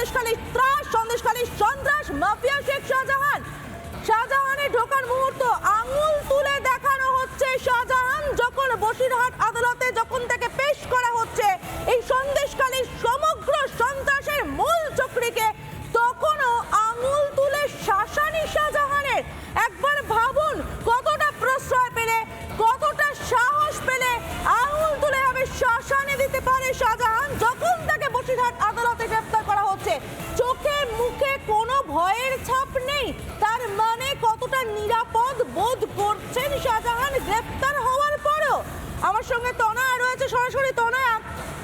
সন্দেশখালী ত্রাস, সন্দেশখালী সন্ত্রাস, মাফিয়া শেখ শাহজাহান। শাহজাহানের ঢোকার মুহূর্ত আঙুল তুলে দেখানো হচ্ছে শাহজাহান যখন বসিরহাট আদালতে যখন তাকে গ্রেফতার হওয়ার পরও আমার সঙ্গে তনয় রয়েছে, সরাসরি তনয়া।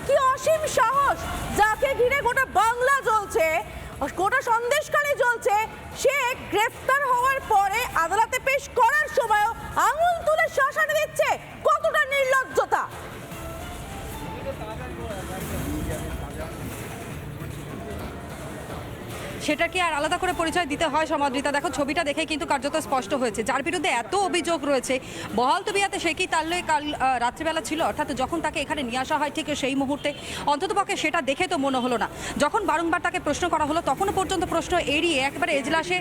কি অসীম সাহস যাকে ঘিরে গোটা বাংলা জ্বলছে, গোটা সন্দেশকারী জ্বলছে। সে গ্রেফতার হওয়ার পরে আদালতে পেশ করার সময়ও আঙুল তুলে শ্মশানে দিচ্ছে। কতটা নির্লজ্জতা সেটা কি আর আলাদা করে পরিচয় দিতে হয় সমাদৃতা। দেখো, ছবিটা দেখে কিন্তু কার্যত স্পষ্ট হয়েছে। যার বিরুদ্ধে এত অভিযোগ রয়েছে, বহাল তবিয়াতে সে কি তাহলে কাল রাত্রিবেলা ছিল? অর্থাৎ যখন তাকে এখানে নিয়ে আসা হয়, ঠিক সেই মুহূর্তে অন্ততপক্ষে সেটা দেখে তো মনে হলো না। যখন বারংবার তাকে প্রশ্ন করা হলো, তখনও পর্যন্ত প্রশ্ন এড়িয়ে একবারে এজলাসে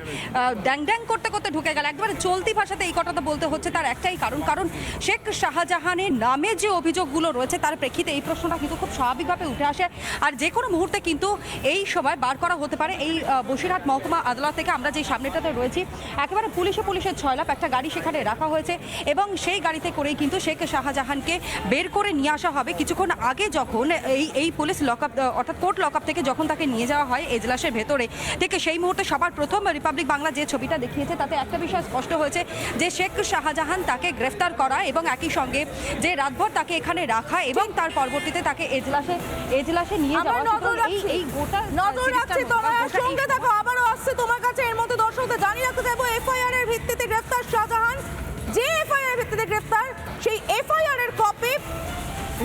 ড্যাং ড্যাং করতে করতে ঢুকে গেল। একবারে চলতি ভাষাতে এই কথাটা বলতে হচ্ছে তার একটাই কারণ। কারণ শেখ শাহজাহানের নামে যে অভিযোগগুলো রয়েছে, তার প্রেক্ষিতে এই প্রশ্নটা কিন্তু খুব স্বাভাবিকভাবে উঠে আসে। আর যে কোনো মুহূর্তে কিন্তু এই সময় বার করা হতে পারে। এই বসিরহাট মহকুমা আদালত থেকে আমরা যে সামনেটাতে রয়েছি একেবারে পুলিশে পুলিশের ছয়লাপ একটা গাড়ি সেখানে রাখা হয়েছে এবং সেই গাড়িতে করেই কিন্তু শেখ শাহজাহানকে বের করে নিয়ে আসা হবে। কিছুক্ষণ আগে যখন এই এই পুলিশ লকআপ অর্থাৎ কোর্ট লকআপ থেকে যখন তাকে নিয়ে যাওয়া হয় এজলাসের ভেতরে থেকে সেই মুহূর্তে সবার প্রথম রিপাবলিক বাংলা যে ছবিটা দেখিয়েছে তাতে একটা বিষয় স্পষ্ট হয়েছে যে শেখ শাহজাহান তাকে গ্রেফতার করা এবং একই সঙ্গে যে রাতভর তাকে এখানে রাখা এবং তার পরবর্তীতে তাকে এজলাসে এজলাসে নিয়ে যাওয়া। এই গোটা নজর রাখছি তোমার এই- সঙ্গে দেখো, আবারও আসছে তোমার কাছে এর মধ্যে দর্শকদের। জানিয়ে রাখতে চাইব এফআইআর এর ভিত্তিতে গ্রেফতার শাহজাহান। যে এফআইআর ভিত্তিতে গ্রেফতার সেই এফআইআর এর কপি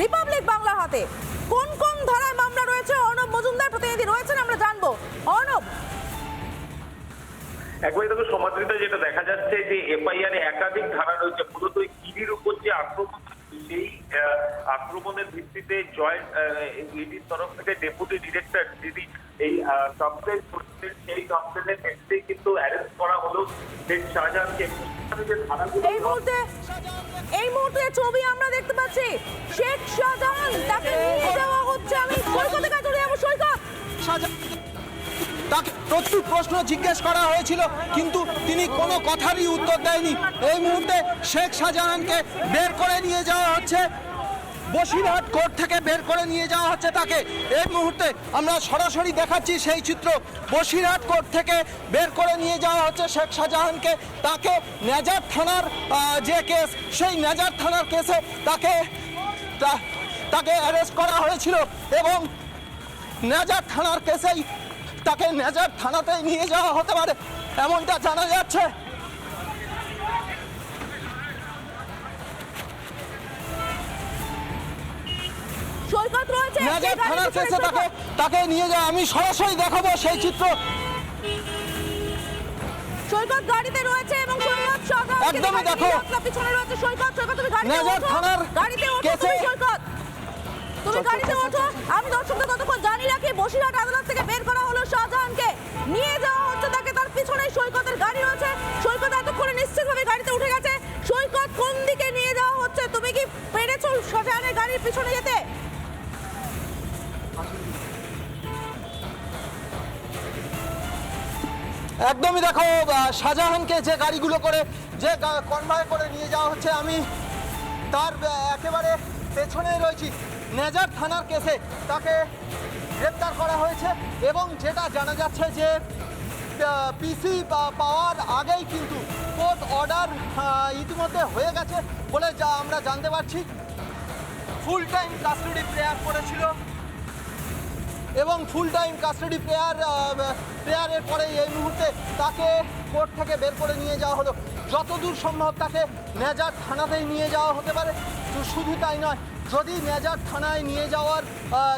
রিপাবলিক বাংলা হাতে। কোন কোন ধারায় মামলা রয়েছে? অর্ণব মজুমদার প্রতিনিধি রয়েছেন, আমরা জানব। অর্ণব। একবারে দেখো, সমাদৃতা যেটা দেখা যাচ্ছে যে এফআইআর একাধিক ধারা রয়েছে। মূলত ইডির উপর যে আক্রমণ, সেই আক্রমণের ভিত্তিতে জয়েন্ট ইডির তরফ থেকে ডেপুটি ডিরেক্টর যিনি এই কমপ্লেন সেই কমপ্লেনের ক্ষেত্রে কিন্তু অ্যারেস্ট করা হলো শেখ শাহজাহানকে। এই মুহূর্তে এই মুহূর্তে ছবি আমরা দেখতে পাচ্ছি শেখ শাহজাহান তাকে নিয়ে যাওয়া হচ্ছে। আমি সৈকতে চলে যাব সৈকত! তাকে প্রচুর প্রশ্ন জিজ্ঞেস করা হয়েছিল কিন্তু তিনি কোনো কথারই উত্তর দেয়নি। এই মুহূর্তে শেখ শাহজাহানকে বের করে নিয়ে যাওয়া হচ্ছে। বসিরহাট কোর্ট থেকে বের করে নিয়ে যাওয়া হচ্ছে তাকে। এই মুহূর্তে আমরা সরাসরি দেখাচ্ছি সেই চিত্র। বসিরহাট কোর্ট থেকে বের করে নিয়ে যাওয়া হচ্ছে শেখ শাহজাহানকে। তাকে নেজার থানার যে কেস, সেই নেজার থানার কেসে তাকে তাকে অ্যারেস্ট করা হয়েছিল এবং নেজার থানার কেসেই তাকে নেজার থানাতেই নিয়ে যাওয়া হতে পারে। এমনটা জানা যাচ্ছে। সৈকত রয়েছে নেজার থানার কেসে তাকে তাকে নিয়ে যাওয়া আমি সরাসরি দেখাবো সেই চিত্র। সৈকত গাড়িতে রয়েছে এবং সৈকত সরকার একদমই দেখো। পিছনে রয়েছে সৈকত। সৈকত তুমি গাড়িতে নেজার থানার গাড়িতে ওঠো তুমি সৈকত। গাড়িতে চল, ওঠো। আমি দর্শকদের ততক্ষণ জানিয়ে রাখি বসিরহাট আদালত থেকে বের করা হলো শাহজাহানকে। নিয়ে যাওয়া হচ্ছে তাকে। তার পিছনে সৈকতের গাড়ি রয়েছে। সৈকত এতক্ষণে নিশ্চিতভাবে গাড়িতে উঠে গেছে। সৈকত কোন দিকে নিয়ে যাওয়া হচ্ছে? তুমি কি পেরেছ শাহজাহানের গাড়ির পিছনে যেতে? একদমই দেখো শাহজাহানকে যে গাড়িগুলো করে, যে কনভয় করে নিয়ে যাওয়া হচ্ছে, আমি তার একেবারে পেছনে রয়েছি। নেজার থানার কেসে তাকে গ্রেপ্তার করা হয়েছে এবং যেটা জানা যাচ্ছে যে পিসি পাওয়ার আগেই কিন্তু কোর্ট অর্ডার ইতিমধ্যে হয়ে গেছে বলে যা আমরা জানতে পারছি। ফুল টাইম কাস্টডি প্রেয়ার করেছিল। এবং ফুল টাইম কাস্টাডি প্লেয়ার প্লেয়ারের পরে এই মুহূর্তে তাকে কোর্ট থেকে বের করে নিয়ে যাওয়া হলো। যতদূর সম্ভব তাকে নেজার থানাতেই নিয়ে যাওয়া হতে পারে। শুধু তাই নয় যদি নেজার থানায় নিয়ে যাওয়ার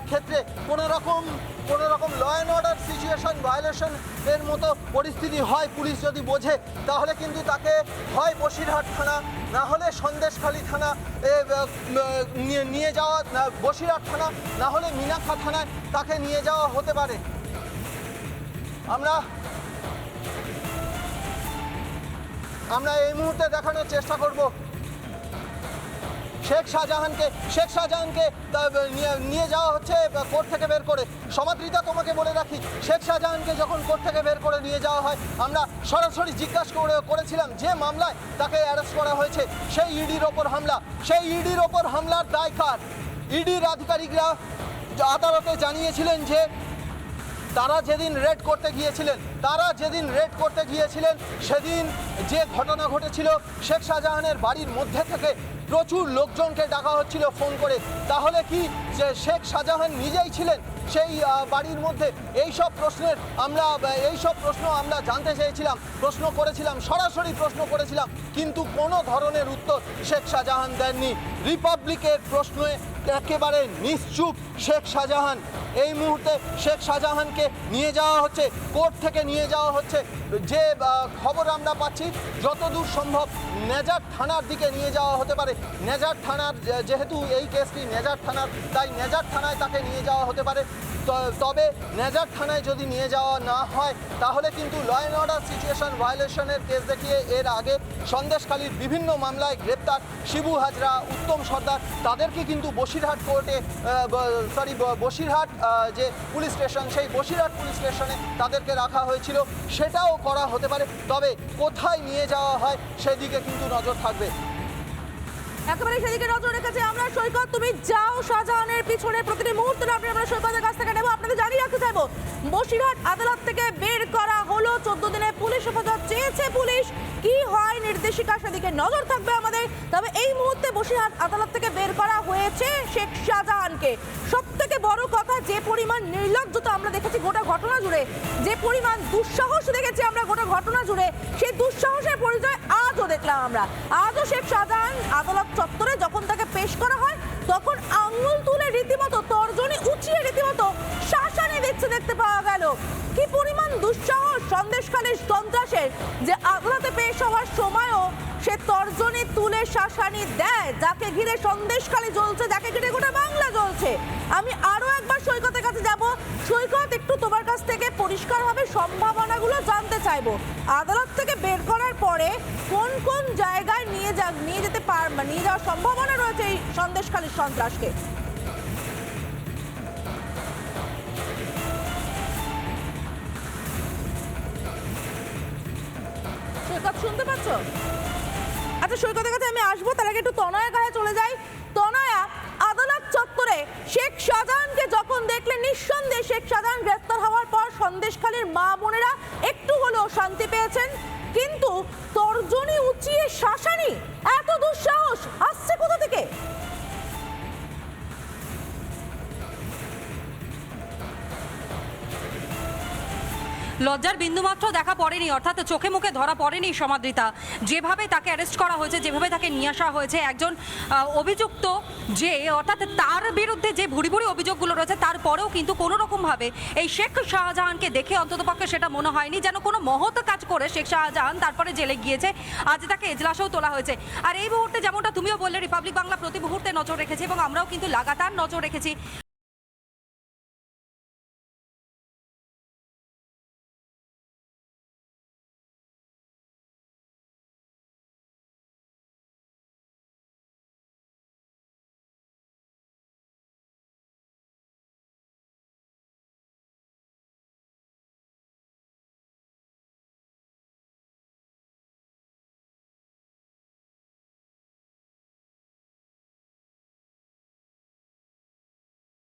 ক্ষেত্রে কোনো রকম কোনো রকম law and order situation violation এর মতো পরিস্থিতি হয় পুলিশ যদি বোঝে, তাহলে কিন্তু তাকে হয় বসিরহাট থানা, না হলে সন্দেশখালী থানা নিয়ে যাওয়া বসিরহাট থানা, না হলে মিনাখা থানায় তাকে নিয়ে যাওয়া হতে পারে। আমরা আমরা এই মুহূর্তে দেখানোর চেষ্টা করব। শেখ শাহজাহানকে শেখ শাহজাহানকে নিয়ে- যাওয়া হচ্ছে কোর্ট থেকে বের করে। সমাদৃতা তোমাকে বলে রাখি, শেখ শাহজাহানকে যখন কোর্ট থেকে বের করে নিয়ে যাওয়া হয়, আমরা সরাসরি জিজ্ঞাসা করে, করেছিলাম যে মামলায় তাকে অ্যারেস্ট করা হয়েছে। সেই ইডির ওপর হামলা। সেই ইডির ওপর হামলার দায় কার? ইডির আধিকারিকরা আদালতে জানিয়েছিলেন যে তারা যেদিন রেড করতে গিয়েছিলেন, তারা যেদিন রেড করতে গিয়েছিলেন, সেদিন যে ঘটনা ঘটেছিল, শেখ শাহজাহানের বাড়ির মধ্যে থেকে প্রচুর লোকজনকে ডাকা হচ্ছিল ফোন করে। তাহলে কি যে শেখ শাহজাহান নিজেই ছিলেন সেই বাড়ির মধ্যে? এই সব প্রশ্নের আমরা এই সব প্রশ্ন আমরা জানতে চেয়েছিলাম, প্রশ্ন করেছিলাম, সরাসরি প্রশ্ন করেছিলাম, কিন্তু কোনো ধরনের উত্তর শেখ শাহজাহান দেননি। রিপাবলিকের প্রশ্নে একেবারে নিশ্চুপ শেখ শাহজাহান। এই মুহূর্তে শেখ শাহজাহানকে নিয়ে যাওয়া হচ্ছে, কোর্ট থেকে নিয়ে যাওয়া হচ্ছে। যে খবর আমরা পাচ্ছি, যতদূর সম্ভব নেজার থানার দিকে নিয়ে যাওয়া হতে পারে। নেজার থানার যেহেতু এই কেসটি নেজার থানার, তাই নেজার থানায় তাকে নিয়ে যাওয়া হতে পারে। তবে নেজার থানায় যদি নিয়ে যাওয়া না হয়, তাহলে কিন্তু ল অ্যান্ড অর্ডার সিচুয়েশন ভায়োলেশনের কেস দেখিয়ে এর আগে সন্দেশখালীর বিভিন্ন মামলায় গ্রেপ্তার শিবু হাজরা, উত্তম সর্দার। তাদেরকে কিন্তু বসিরহাট কোর্টে সরি বসিরহাট যে পুলিশ স্টেশন, সেই বসিরহাট পুলিশ স্টেশনে তাদেরকে রাখা হয়েছিল। সেটাও করা হতে পারে, তবে কোথায় নিয়ে যাওয়া হয়, সেদিকে কিন্তু নজর থাকবে। একেবারে সেদিকে নজর রেখেছে আমরা সৈকত। তুমি যাও শাহজাহানের পিছনে। প্রতিটি মুহূর্তে আপনি আমরা সৈকতের কাছ থেকে নেব। আপনাদের জানিয়ে রাখতে চাইব বসিরহাট আদালত থেকে বের করা হলো। চোদ্দ দিনে পুলিশ হেফাজত চেয়েছে পুলিশ। কি হয় নির্দেশিকা সেদিকে নজর থাকবে আমাদের। তবে এই মুহূর্তে বসিরহাট আদালত থেকে বের করা হয়েছে শেখ শাহজাহানকে। সব থেকে বড় কথা, যে পরিমাণ নির্লজ্জতা আমরা দেখেছি গোটা ঘটনা জুড়ে, যে পরিমাণ দুঃসাহস দেখেছি আমরা গোটা ঘটনা জুড়ে, সেই দুঃসাহসের পরিচয় আজও দেখলাম আমরা। আজও শেখ শাহজাহান আদালত চত্বরে যখন তাকে পেশ করা হয়, তখন আঙুল তুলে রীতিমতো, তর্জনী উঁচিয়ে রীতিমতো শাসানি দিচ্ছে দেখতে পাওয়া গেল। কি পরিমাণ দুঃসাহস, সন্দেশখালীর সন্ত্রাসের, যে আদালতে পেশ হওয়ার সময়ও সে তর্জনী তুলে শাসানি দেয়, যাকে ঘিরে সন্দেশখালী জ্বলছে, যাকে ঘিরে গোটা বাংলা জ্বলছে। আমি আরও একবার সৈকতের কাছে যাব। সৈকত একটু তোমার কাছ থেকে পরিষ্কারভাবে সম্ভাবনাগুলো জানতে চাইব। আদালত থেকে বের করার পরে কোন কোন জায়গায় নিয়ে যা নিয়ে যেতে পার নিয়ে যাওয়ার সম্ভাবনা রয়েছে এই সন্দেশখালীর সন্ত্রাসকে? শুনতে পাচ্ছ? আচ্ছা সৈকতের কাছে আমি আসব, তার আগে একটু তনয়া কাছে চলে যাই। তনয়া, আদালত চত্বরে শেখ শাহজাহানকে যখন দেখলেন নিঃসন্দেহে শেখ শাহজাহান গ্রেফতার হওয়ার পর সন্দেশখালীর মা বোনেরা একটু হলেও শান্তি পেয়েছেন। কিন্তু তর্জনী উঁচিয়ে শাসানি, এত দুঃসাহস, আসছে কোথা থেকে? লজ্জার বিন্দুমাত্র দেখা পড়েনি, অর্থাৎ চোখে মুখে ধরা পড়েনি সমাদৃতা। যেভাবে তাকে অ্যারেস্ট করা হয়েছে, যেভাবে তাকে নিয়ে আসা হয়েছে, একজন অভিযুক্ত যে, অর্থাৎ তার বিরুদ্ধে যে ভুড়ি ভুড়ি অভিযোগগুলো রয়েছে তারপরেও কিন্তু কোনো রকমভাবে এই শেখ শাহজাহানকে দেখে অন্ততপক্ষে সেটা মনে হয়নি, যেন কোনো মহৎ কাজ করে শেখ শাহজাহান তারপরে জেলে গিয়েছে। আজ তাকে এজলাসেও তোলা হয়েছে। আর এই মুহূর্তে যেমনটা তুমিও বললে রিপাবলিক বাংলা প্রতি মুহূর্তে নজর রেখেছে এবং আমরাও কিন্তু লাগাতার নজর রেখেছি।